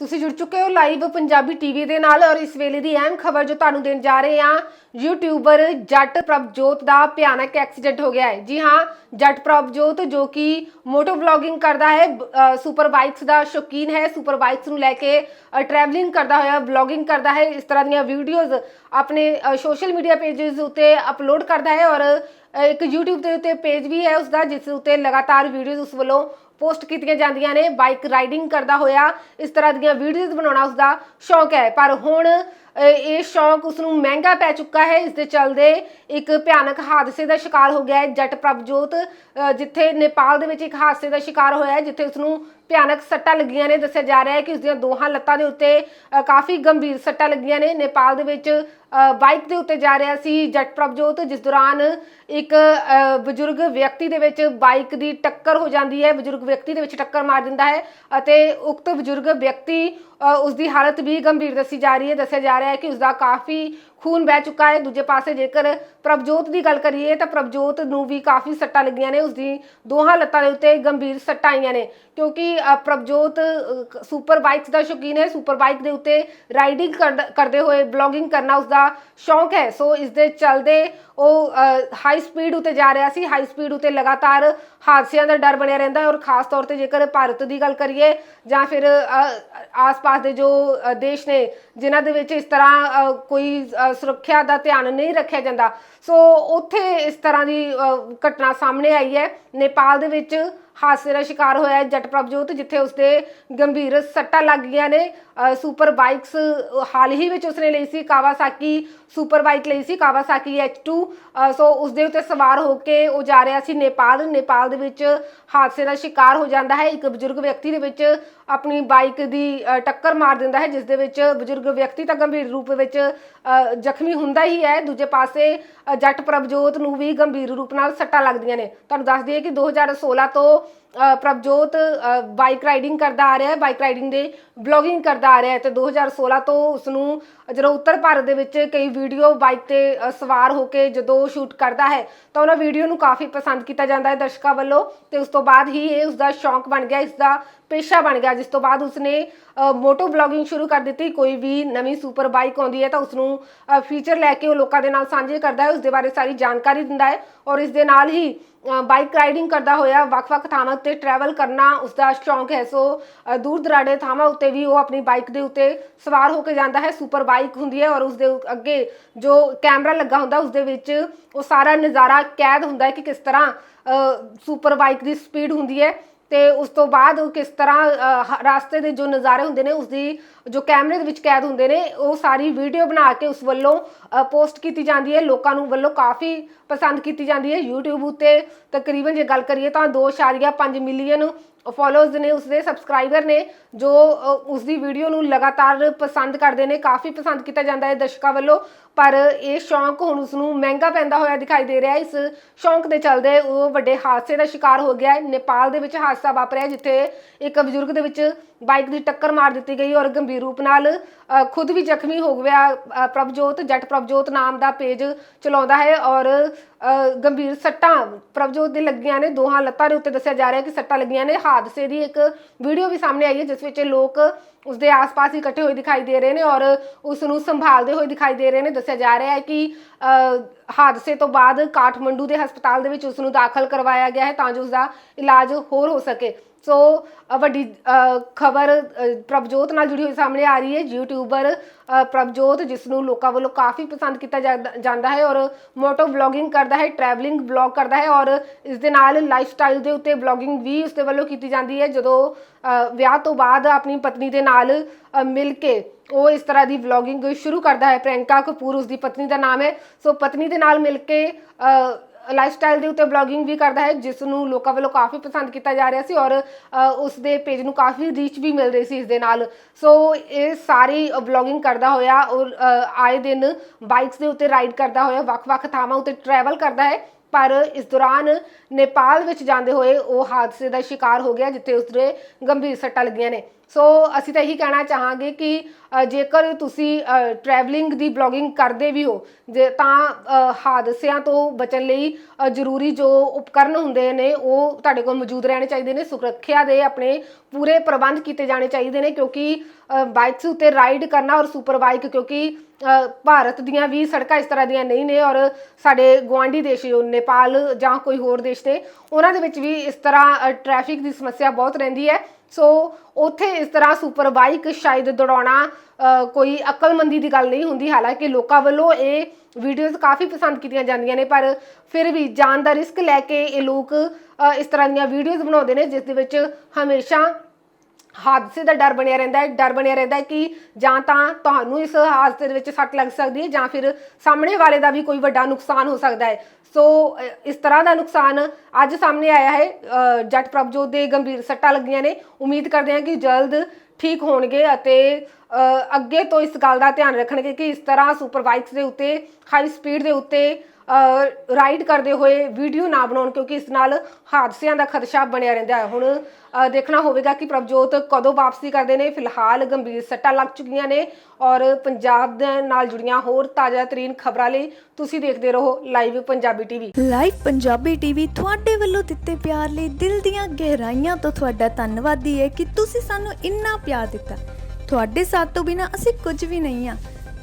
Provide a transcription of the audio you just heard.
ਤੁਸੀਂ ਜੁੜ ਚੁੱਕੇ ਹੋ ਲਾਈਵ ਪੰਜਾਬੀ ਟੀਵੀ ਦੇ ਨਾਲ ਔਰ ਇਸ ਵੇਲੇ ਦੀ ਅਹਿਮ ਖਬਰ ਜੋ ਤੁਹਾਨੂੰ ਦੇਣ ਜਾ ਰਹੇ ਹਾਂ ਯੂਟਿਊਬਰ ਜੱਟ ਪ੍ਰਭਜੋਤ ਦਾ ਭਿਆਨਕ ਐਕਸੀਡੈਂਟ ਹੋ ਗਿਆ ਹੈ। ਜੀ ਹਾਂ, ਜੱਟ ਪ੍ਰਭਜੋਤ ਜੋ ਕਿ ਮੋਟੋ ਵਲੌਗਿੰਗ ਕਰਦਾ ਹੈ ਸੁਪਰ ਬਾਈਕਸ ਦਾ ਸ਼ੌਕੀਨ ਹੈ, ਸੁਪਰ ਬਾਈਕਸ ਨੂੰ ਲੈ ਕੇ ਟਰੈਵਲਿੰਗ ਕਰਦਾ ਹੋਇਆ, ਵਲੌਗਿੰਗ ਕਰਦਾ ਹੈ, ਇਸ ਤਰ੍ਹਾਂ ਦੀਆਂ ਵੀਡੀਓਜ਼ ਆਪਣੇ ਸੋਸ਼ਲ ਮੀਡੀਆ ਪੇजेस ਉੱਤੇ ਅਪਲੋਡ ਕਰਦਾ ਹੈ ਔਰ ਇੱਕ YouTube ਦੇ ਉੱਤੇ ਪੇਜ ਵੀ ਹੈ ਉਸਦਾ, ਜਿਸ ਉੱਤੇ ਲਗਾਤਾਰ ਵੀਡੀਓਜ਼ ਉਸ ਵੱਲੋਂ ਪੋਸਟ ਕੀਤੀਆਂ ਜਾਂਦੀਆਂ ਨੇ, ਬਾਈਕ ਰਾਈਡਿੰਗ ਕਰਦਾ ਹੋਇਆ, ਇਸ ਤਰ੍ਹਾਂ ਦੀਆਂ ਵੀਡੀਓਜ਼ ਬਣਾਉਣਾ ਉਸਦਾ ਸ਼ੌਂਕ ਹੈ। ਪਰ ਹੁਣ ਇਹ ਸ਼ੌਕ ਉਸ ਨੂੰ ਮਹਿੰਗਾ ਪੈ ਚੁੱਕਾ ਹੈ। ਇਸ ਦੇ ਚੱਲਦੇ ਇੱਕ ਭਿਆਨਕ ਹਾਦਸੇ ਦਾ ਸ਼ਿਕਾਰ ਹੋ ਗਿਆ ਹੈ ਜੱਟ ਪ੍ਰਭਜੋਤ ਜਿੱਥੇ ਨੇਪਾਲ ਦੇ ਵਿੱਚ ਇੱਕ ਹਾਦਸੇ ਦਾ ਸ਼ਿਕਾਰ ਹੋਇਆ ਹੈ, ਜਿੱਥੇ ਉਸ ਨੂੰ ਭਿਆਨਕ ਸੱਟਾਂ ਲੱਗੀਆਂ ਨੇ। ਦੱਸਿਆ ਜਾ ਰਿਹਾ ਹੈ ਕਿ ਉਸ ਦੀਆਂ ਦੋਹਾਂ ਲੱਤਾਂ ਦੇ ਉੱਤੇ ਕਾਫੀ ਗੰਭੀਰ ਸੱਟਾਂ ਲੱਗੀਆਂ ਨੇ। ਨੇਪਾਲ ਦੇ ਵਿੱਚ ਬਾਈਕ ਦੇ ਉੱਤੇ ਜਾ ਰਿਹਾ ਸੀ ਜੱਟ ਪ੍ਰਭਜੋਤ, ਜਿਸ ਦੌਰਾਨ ਇੱਕ ਬਜ਼ੁਰਗ ਵਿਅਕਤੀ ਦੇ ਵਿੱਚ ਬਾਈਕ ਦੀ ਟੱਕਰ ਹੋ ਜਾਂਦੀ ਹੈ। ਬਜ਼ੁਰਗ ਵਿਅਕਤੀ ਦੇ ਵਿੱਚ ਟੱਕਰ ਮਾਰ ਦਿੰਦਾ ਹੈ ਅਤੇ ਉਕਤ ਬਜ਼ੁਰਗ ਵਿਅਕਤੀ ਉਸ ਦੀ ਹਾਲਤ ਵੀ ਗੰਭੀਰ ਦੱਸੀ ਜਾ ਰਹੀ ਹੈ। ਦੱਸਿਆ ਜਾ ਰਿਹਾ ਹੈ ਕਿ ਉਸ ਦਾ ਕਾਫੀ ਖੂਨ ਵਹਿ ਚੁੱਕਾ ਹੈ। ਦੂਜੇ ਪਾਸੇ ਜੇਕਰ ਪ੍ਰਭਜੋਤ ਦੀ ਗੱਲ ਕਰੀਏ ਤਾਂ ਪ੍ਰਭਜੋਤ ਨੂੰ ਵੀ ਕਾਫੀ ਸੱਟਾਂ ਲੱਗੀਆਂ ਨੇ। ਉਸ ਦੀ ਦੋਹਾਂ ਲੱਤਾਂ ਦੇ ਉੱਤੇ ਗੰਭੀਰ ਸੱਟਾਂ ਆਈਆਂ ਨੇ ਕਿਉਂਕਿ ਪ੍ਰਭਜੋਤ ਸੁਪਰ ਬਾਈਕਸ ਦਾ ਸ਼ੌਕੀਨ ਹੈ। ਸੁਪਰ ਬਾਈਕ ਦੇ ਉੱਤੇ ਰਾਈਡਿੰਗ ਕਰਦੇ ਹੋਏ ਬਲੌਗਿੰਗ ਕਰਨਾ ਉਸ ਦਾ ਸ਼ੌਂਕ ਹੈ। ਸੋ ਇਸ ਦੇ ਚੱਲਦੇ ਉਹ ਹਾਈ ਸਪੀਡ ਉਤੇ ਜਾ ਰਿਹਾ ਸੀ। ਹਾਈ ਸਪੀਡ ਉਤੇ ਲਗਾਤਾਰ ਹਾਦਸਿਆਂ ਦਾ ਡਰ ਬਣਿਆ ਰਹਿੰਦਾ ਹੈ ਔਰ ਖਾਸ ਤੌਰ ਤੇ ਜੇਕਰ ਭਾਰਤ ਦੀ ਗੱਲ ਕਰੀਏ ਜਾਂ ਫਿਰ ਅ, ਆਸ-ਪਾਸ ਦੇ ਜੋ ਅ, ਦੇਸ਼ ਨੇ ਜਿਨ੍ਹਾਂ ਦੇ ਵਿੱਚ ਇਸ ਤਰ੍ਹਾਂ ਅ, ਕੋਈ ਅ, ਸੁਰੱਖਿਆ ਦਾ ਧਿਆਨ ਨਹੀਂ ਰੱਖਿਆ ਜਾਂਦਾ। ਸੋ ਉੱਥੇ ਇਸ ਤਰ੍ਹਾਂ ਦੀ ਅ, ਘਟਨਾ ਸਾਹਮਣੇ ਆਈ ਹੈ। ਨੇਪਾਲ ਦੇ ਵਿੱਚ ਹਾਦਸੇ ਦਾ ਸ਼ਿਕਾਰ ਹੋਇਆ ਜੱਟ ਪ੍ਰਭਜੋਤ ਜਿੱਥੇ ਉਸਦੇ ਗੰਭੀਰ ਸੱਟਾਂ ਲੱਗ ਗਈਆਂ ਨੇ। ਸੁਪਰ ਬਾਈਕਸ ਹਾਲ ਹੀ ਵਿੱਚ ਉਸਨੇ ਲਈ ਸੀ ਕਾਵਾਸਾਕੀ ਸੁਪਰ ਬਾਈਕ ਲਈ ਸੀ ਕਾਵਾਸਾਕੀ H2 ਅ, ਸੋ ਉਸਦੇ ਉੱਤੇ ਸਵਾਰ ਹੋ ਕੇ ਉਹ ਜਾ ਰਿਹਾ ਸੀ ਨੇਪਾਲ। ਨੇਪਾਲ ਦੇ ਵਿੱਚ ਹਾਦਸੇ ਦਾ ਸ਼ਿਕਾਰ ਹੋ ਜਾਂਦਾ ਹੈ। ਇੱਕ ਬਜ਼ੁਰਗ ਵਿਅਕਤੀ ਦੇ ਵਿੱਚ ਆਪਣੀ ਬਾਈਕ ਦੀ ਟੱਕਰ ਮਾਰ ਦਿੰਦਾ ਹੈ ਜਿਸ ਦੇ ਵਿੱਚ ਬਜ਼ੁਰਗ ਵਿਅਕਤੀ ਤਾਂ ਗੰਭੀਰ ਰੂਪ ਵਿੱਚ ਜ਼ਖਮੀ ਹੁੰਦਾ ਹੀ ਹੈ। ਦੂਜੇ ਪਾਸੇ ਜੱਟ ਪ੍ਰਭਜੋਤ ਨੂੰ ਵੀ ਗੰਭੀਰ ਰੂਪ ਨਾਲ ਸੱਟਾਂ ਲੱਗਦੀਆਂ ਨੇ। ਤੁਹਾਨੂੰ ਦੱਸ ਦਈਏ ਕਿ 2016 ਤੋਂ ਪ੍ਰਭਜੋਤ ਬਾਈਕ ਰਾਈਡਿੰਗ ਕਰਦਾ ਆ ਰਿਹਾ ਹੈ ਬਾਈਕ ਰਾਈਡਿੰਗ ਦੇ ਬਲੌਗਿੰਗ ਕਰਦਾ ਆ ਰਿਹਾ ਹੈ ਤੇ 2016 ਤੋਂ ਉਸ ਨੂੰ ਜਦੋਂ ਉੱਤਰ ਭਾਰਤ ਦੇ ਵਿੱਚ ਕਈ ਵੀਡੀਓ ਬਾਈਕ ਤੇ ਸਵਾਰ ਹੋ ਕੇ ਜਦੋਂ ਸ਼ੂਟ ਕਰਦਾ ਹੈ ਤਾਂ ਉਹਨਾਂ ਵੀਡੀਓ ਨੂੰ ਕਾਫੀ ਪਸੰਦ ਕੀਤਾ ਜਾਂਦਾ ਹੈ ਦਰਸ਼ਕਾਂ ਵੱਲੋਂ ਤੇ ਉਸ ਤੋਂ ਬਾਅਦ ਹੀ ਇਹ ਉਸ ਦਾ ਸ਼ੌਂਕ ਬਣ ਗਿਆ ਇਸ ਦਾ ਪੇਸ਼ਾ ਬਣ ਗਿਆ ਜਿਸ ਤੋਂ ਬਾਅਦ ਉਸਨੇ ਅ, ਮੋਟੋ ਬਲੌਗਿੰਗ ਸ਼ੁਰੂ ਕਰ ਦਿੱਤੀ। ਕੋਈ ਵੀ ਨਵੀਂ ਸੁਪਰ ਬਾਈਕ ਆਉਂਦੀ ਹੈ ਤਾਂ ਉਸ ਨੂੰ ਫੀਚਰ ਲੈ ਕੇ ਉਹ ਲੋਕਾਂ ਦੇ ਨਾਲ ਸਾਂਝੇ ਕਰਦਾ ਹੈ ਉਸ ਦੇ ਬਾਰੇ ਸਾਰੀ ਜਾਣਕਾਰੀ ਦਿੰਦਾ ਹੈ ਔਰ ਇਸ ਦੇ ਨਾਲ ਹੀ ਬਾਈਕ ਰਾਈਡਿੰਗ ਕਰਦਾ ਹੋਇਆ, ਵੱਖ-ਵੱਖ ਥਾਵਾਂ ਉੱਤੇ ਟਰੈਵਲ ਕਰਨਾ ਉਸ ਦਾ ਸ਼ੌਂਕ ਹੈ। ਸੋ ਦੂਰ ਦਰਾਡੇ ਥਾਵਾਂ ਉੱਤੇ ਵੀ ਉਹ ਆਪਣੀ ਬਾਈਕ ਦੇ ਉੱਤੇ ਸਵਾਰ ਹੋ ਕੇ ਜਾਂਦਾ ਹੈ। ਸੁਪਰ ਬਾਈਕ ਹੁੰਦੀ ਹੈ ਔਰ ਉਸ ਦੇ ਅੱਗੇ ਜੋ ਕੈਮਰਾ ਲੱਗਾ ਹੁੰਦਾ ਉਸ ਦੇ ਵਿੱਚ ਉਹ ਸਾਰਾ ਨਜ਼ਾਰਾ ਕੈਦ ਹੁੰਦਾ ਹੈ ਕਿ ਕਿਸ ਤਰ੍ਹਾਂ ਸੁਪਰ ਬਾਈਕ ਦੀ ਸਪੀਡ ਹੁੰਦੀ ਹੈ। ਤੇ ਉਸ ਤੋਂ ਬਾਅਦ ਉਹ ਕਿਸ ਤਰ੍ਹਾਂ ਅ, ਰਾਸਤੇ ਦੇ ਜੋ ਨਜ਼ਾਰੇ ਹੁੰਦੇ ਨੇ ਉਸ ਦੀ ਜੋ ਕੈਮਰੇ ਦੇ ਵਿੱਚ ਕੈਦ ਹੁੰਦੇ ਨੇ ਉਹ ਸਾਰੀ ਵੀਡੀਓ ਬਣਾ ਕੇ ਉਸ ਵੱਲੋਂ ਪੋਸਟ ਕੀਤੀ ਜਾਂਦੀ ਹੈ। ਲੋਕਾਂ ਨੂੰ ਵੱਲੋਂ ਕਾਫੀ ਪਸੰਦ ਕੀਤੀ ਜਾਂਦੀ ਹੈ YouTube ਉੱਤੇ। ਤਕਰੀਬਨ ਜੇ ਗੱਲ ਕਰੀਏ ਤਾਂ 2.5 ਮਿਲੀਅਨ ਫੋਲੋਅਰਸ ਨੇ ਉਸਦੇ ਸਬਸਕ੍ਰਾਈਬਰ ਨੇ ਜੋ ਅ, ਉਸ ਦੀ ਵੀਡੀਓ ਨੂੰ ਲਗਾਤਾਰ ਪਸੰਦ ਕਰਦੇ ਨੇ ਕਾਫੀ ਪਸੰਦ ਕੀਤਾ ਜਾਂਦਾ ਹੈ ਦਰਸ਼ਕਾਂ ਵੱਲੋਂ ਪਰ ਇਹ ਸ਼ੌਂਕ ਹੁਣ ਉਸ ਨੂੰ ਮਹਿੰਗਾ ਪੈਂਦਾ ਹੋਇਆ ਦਿਖਾਈ ਦੇ ਰਿਹਾ ਹੈ। ਇਸ ਸ਼ੌਂਕ ਦੇ ਚੱਲਦੇ ਉਹ ਵੱਡੇ ਹਾਦਸੇ ਦਾ ਸ਼ਿਕਾਰ ਹੋ ਗਿਆ ਹੈ। ਨੇਪਾਲ ਦੇ ਵਿੱਚ ਹਾਦਸਾ ਵਾਪਰਿਆ ਜਿੱਥੇ ਇੱਕ ਬਜ਼ੁਰਗ ਦੇ ਵਿੱਚ ਬਾਈਕ ਦੀ ਟੱਕਰ ਮਾਰ ਦਿੱਤੀ ਗਈ ਔਰ ਗੰਭੀਰ ਰੂਪ ਨਾਲ ਅ, ਖੁਦ ਵੀ ਜ਼ਖਮੀ ਹੋ ਗਿਆ ਅ, ਪ੍ਰਭਜੋਤ ਜੱਟ ਪ੍ਰਭਜੋਤ ਨਾਮ ਦਾ ਪੇਜ ਚਲਾਉਂਦਾ ਹੈ ਔਰ ਅ, ਗੰਭੀਰ ਸੱਟਾਂ ਪ੍ਰਭਜੋਤ ਦੇ ਲੱਗੀਆਂ ਨੇ ਦੋਹਾਂ ਲੱਤਾਂ ਦੇ ਉੱਤੇ ਦੱਸਿਆ ਜਾ ਰਿਹਾ ਕਿ ਸੱਟਾਂ ਲੱਗੀਆਂ ਨੇ। ਹਾਦਸੇ ਦੀ ਇੱਕ ਵੀਡੀਓ ਵੀ ਸਾਹਮਣੇ ਆਈ ਹੈ ਜਿਸ ਵਿੱਚ ਲੋਕ ਉਸਦੇ ਆਸ-ਪਾਸ ਹੀ ਇਕੱਠੇ ਹੋਏ ਦਿਖਾਈ ਦੇ ਰਹੇ ਨੇ ਔਰ ਉਸ ਨੂੰ ਸੰਭਾਲਦੇ ਹੋਏ ਦਿਖਾਈ ਦੇ ਰਹੇ ਨੇ। ਦੱਸਿਆ ਜਾ ਰਿਹਾ ਹੈ ਕਿ ਅ, ਹਾਦਸੇ ਤੋਂ ਬਾਅਦ ਕਾਠਮੰਡੂ ਦੇ ਹਸਪਤਾਲ ਦੇ ਵਿੱਚ ਉਸ ਨੂੰ ਦਾਖਲ ਕਰਵਾਇਆ ਗਿਆ ਹੈ ਤਾਂ ਜੋ ਉਸ ਦਾ ਇਲਾਜ ਹੋਰ ਹੋ ਸਕੇ। ਸੋ ਵੱਡੀ ਖਬਰ ਪ੍ਰਭਜੋਤ ਨਾਲ ਜੁੜੀ ਹੋਈ ਸਾਹਮਣੇ ਆ ਰਹੀ ਹੈ। ਯੂਟਿਊਬਰ ਪ੍ਰਭਜੋਤ ਜਿਸ ਨੂੰ ਲੋਕਾਂ ਵੱਲੋਂ ਕਾਫੀ ਪਸੰਦ ਕੀਤਾ ਜਾਂਦਾ- ਜਾਂਦਾ ਹੈ ਔਰ ਮੋਟੋ ਵਲੌਗਿੰਗ ਕਰਦਾ ਹੈ ਟਰੈਵਲਿੰਗ ਵਲੌਗ ਕਰਦਾ ਹੈ ਔਰ ਇਸ ਦੇ ਨਾਲ ਲਾਈਫਸਟਾਈਲ ਦੇ ਉੱਤੇ ਵਲੌਗਿੰਗ ਵੀ ਉਸ ਦੇ ਵੱਲੋਂ ਕੀਤੀ ਜਾਂਦੀ ਹੈ। ਜਦੋਂ ਵਿਆਹ ਤੋਂ ਬਾਅਦ ਆਪਣੀ ਪਤਨੀ ਦੇ ਨਾਲ ਮਿਲ ਕੇ ਉਹ ਇਸ ਤਰ੍ਹਾਂ ਦੀ ਵਲੌਗਿੰਗ ਸ਼ੁਰੂ ਕਰਦਾ ਹੈ ਪ੍ਰਿਯੰਕਾ ਕਪੂਰ ਉਸ ਦੀ ਪਤਨੀ ਦਾ ਨਾਮ ਹੈ। ਸੋ ਪਤਨੀ ਦੇ ਨਾਲ ਮਿਲ ਕੇ ਅ, ਲਾਈਫਸਟਾਈਲ ਦੇ ਉੱਤੇ ਵਲੌਗਿੰਗ ਵੀ ਕਰਦਾ ਹੈ ਜਿਸ ਨੂੰ ਲੋਕਾਂ ਵੱਲੋਂ ਕਾਫੀ ਪਸੰਦ ਕੀਤਾ ਜਾ ਰਿਹਾ ਸੀ ਔਰ ਅ, ਉਸ ਦੇ ਪੇਜ ਨੂੰ ਕਾਫੀ ਰੀਚ ਵੀ ਮਿਲ ਰਹੀ ਸੀ ਇਸ ਦੇ ਨਾਲ। ਸੋ ਇਹ ਸਾਰੀ ਵਲੌਗਿੰਗ ਕਰਦਾ ਹੋਇਆ ਔਰ ਆਏ ਦਿਨ ਬਾਈਕਸ ਦੇ ਉੱਤੇ ਰਾਈਡ ਕਰਦਾ ਹੋਇਆ ਵੱਖ-ਵੱਖ ਥਾਵਾਂ ਉੱਤੇ ਟਰੈਵਲ ਕਰਦਾ ਹੈ। ਪਰ ਇਸ ਦੌਰਾਨ ਨੇਪਾਲ ਵਿੱਚ ਜਾਂਦੇ ਹੋਏ ਉਹ ਹਾਦਸੇ ਦਾ ਸ਼ਿਕਾਰ ਹੋ ਗਿਆ ਜਿੱਥੇ ਉਸਦੇ ਗੰਭੀਰ ਸੱਟਾਂ ਲੱਗੀਆਂ ਨੇ। ਸੋ ਅਸੀਂ ਤਾਂ ਇਹੀ ਕਹਿਣਾ ਚਾਹਾਂਗੇ ਕਿ ਜੇਕਰ ਤੁਸੀਂ ਟਰੈਵਲਿੰਗ ਦੀ ਬਲੌਗਿੰਗ ਕਰਦੇ ਵੀ ਹੋ, ਜੇ ਤਾਂ ਹਾਦਸਿਆਂ ਤੋਂ ਬਚਣ ਲਈ ਜ਼ਰੂਰੀ ਜੋ ਉਪਕਰਨ ਹੁੰਦੇ ਨੇ, ਉਹ ਤੁਹਾਡੇ ਕੋਲ ਮੌਜੂਦ ਰਹਿਣੇ ਚਾਹੀਦੇ ਨੇ, ਸੁਰੱਖਿਆ ਦੇ ਆਪਣੇ ਪੂਰੇ ਪ੍ਰਬੰਧ ਕੀਤੇ ਜਾਣੇ ਚਾਹੀਦੇ ਨੇ, ਕਿਉਂਕਿ ਬਾਈਕਸ ਉੱਤੇ ਰਾਈਡ ਕਰਨਾ ਔਰ ਸੁਪਰ ਬਾਈਕ ਕਿਉਂਕਿ ਭਾਰਤ ਦੀਆਂ ਵੀ ਸੜਕਾਂ ਇਸ ਤਰ੍ਹਾਂ ਦੀਆਂ ਨਹੀਂ ਨੇ ਔਰ ਸਾਡੇ ਗੁਆਂਢੀ ਦੇਸ਼ ਜੋ ਨੇਪਾਲ ਜਾਂ ਕੋਈ ਹੋਰ ਦੇਸ਼ ਤੇ ਉਹਨਾਂ ਦੇ ਵਿੱਚ ਵੀ ਇਸ ਤਰ੍ਹਾਂ ਟ੍ਰੈਫਿਕ ਦੀ ਸਮੱਸਿਆ ਬਹੁਤ ਰਹਿੰਦੀ ਹੈ। ਸੋ ਉੱਥੇ ਇਸ ਤਰ੍ਹਾਂ ਸੁਪਰ ਬਾਈਕ ਸ਼ਾਇਦ ਦੌੜਾਉਣਾ ਕੋਈ ਅਕਲਮੰਦੀ ਦੀ ਗੱਲ ਨਹੀਂ ਹੁੰਦੀ। ਹਾਲਾਂਕਿ ਲੋਕਾਂ ਵੱਲੋਂ ਇਹ ਵੀਡੀਓਜ਼ ਕਾਫੀ ਪਸੰਦ ਕੀਤੀਆਂ ਜਾਂਦੀਆਂ ਨੇ, ਪਰ ਫਿਰ ਵੀ ਜਾਨ ਦਾ ਰਿਸਕ ਲੈ ਕੇ ਇਹ ਲੋਕ ਇਸ ਤਰ੍ਹਾਂ ਦੀਆਂ ਵੀਡੀਓਜ਼ ਬਣਾਉਂਦੇ ਨੇ, ਜਿਸ ਦੇ ਵਿੱਚ ਹਮੇਸ਼ਾ ਹਾਦਸੇ ਦਾ ਡਰ ਬਣਿਆ ਰਹਿੰਦਾ ਹੈ। ਡਰ ਬਣਿਆ ਰਹਿੰਦਾ ਹੈ ਕਿ ਜਾਂ ਤਾਂ ਤੁਹਾਨੂੰ ਇਸ ਹਾਦਸੇ ਦੇ ਵਿੱਚ ਸੱਟ ਲੱਗ ਸਕਦੀ ਹੈ ਜਾਂ ਫਿਰ ਸਾਹਮਣੇ ਵਾਲੇ ਦਾ ਵੀ ਕੋਈ ਵੱਡਾ ਨੁਕਸਾਨ ਹੋ ਸਕਦਾ ਹੈ। ਸੋ ਇਸ ਤਰ੍ਹਾਂ ਦਾ ਨੁਕਸਾਨ ਅੱਜ ਸਾਹਮਣੇ ਆਇਆ ਹੈ। ਜੱਟ ਪ੍ਰਭਜੋਤ ਦੇ ਗੰਭੀਰ ਸੱਟਾਂ ਲੱਗੀਆਂ ਨੇ। ਉਮੀਦ ਕਰਦੇ ਹਾਂ ਕਿ ਜਲਦ ਠੀਕ ਹੋਣਗੇ ਅਤੇ ਅੱਗੇ ਤੋਂ ਇਸ ਗੱਲ ਦਾ ਧਿਆਨ ਰੱਖਣਗੇ ਕਿ ਇਸ ਤਰ੍ਹਾਂ ਸੁਪਰ ਬਾਈਕਸ ਦੇ ਉੱਤੇ, ਹਾਈ ਸਪੀਡ ਦੇ ਉੱਤੇ ਰਾਈਡ ਕਰਦੇ ਹੋਏ ਵੀਡੀਓ ਨਾ ਬਣਾਉਣ ਕਿਉਂਕਿ ਇਸ ਨਾਲ ਹਾਦਸਿਆਂ ਦਾ ਖਦਸ਼ਾ ਬਣਿਆ ਰਹਿੰਦਾ ਹੈ। ਹੁਣ ਦੇਖਣਾ ਹੋਵੇਗਾ ਕਿ ਪ੍ਰਭਜੋਤ ਕਦੋਂ ਵਾਪਸੀ ਕਰਦੇ ਨੇ। ਫਿਲਹਾਲ ਗੰਭੀਰ ਸੱਟਾਂ ਲੱਗ ਚੁੱਕੀਆਂ ਨੇ ਔਰ ਪੰਜਾਬ ਦੇ ਨਾਲ ਜੁੜੀਆਂ ਹੋਰ ਤਾਜ਼ਾ ਤਰੀਨ ਖਬਰਾਂ ਲਈ ਤੁਸੀਂ ਦੇਖਦੇ ਰਹੋ live Punjabi TV live Punjabi TV ਤੁਹਾਡੇ ਵੱਲੋਂ ਦਿੱਤੇ ਪਿਆਰ ਲਈ ਦਿਲ ਦੀਆਂ ਗਹਿਰਾਈਆਂ ਤੋਂ ਤੁਹਾਡਾ ਧੰਨਵਾਦੀ ਹੈ ਕਿ ਤੁਸੀਂ ਸਾਨੂੰ ਇੰਨਾ ਪਿਆਰ ਦਿੱਤਾ। ਤੁਹਾਡੇ ਸਾਥ ਤੋਂ ਬਿਨਾ ਅਸੀਂ ਕੁਝ ਵੀ ਨਹੀਂ ਆ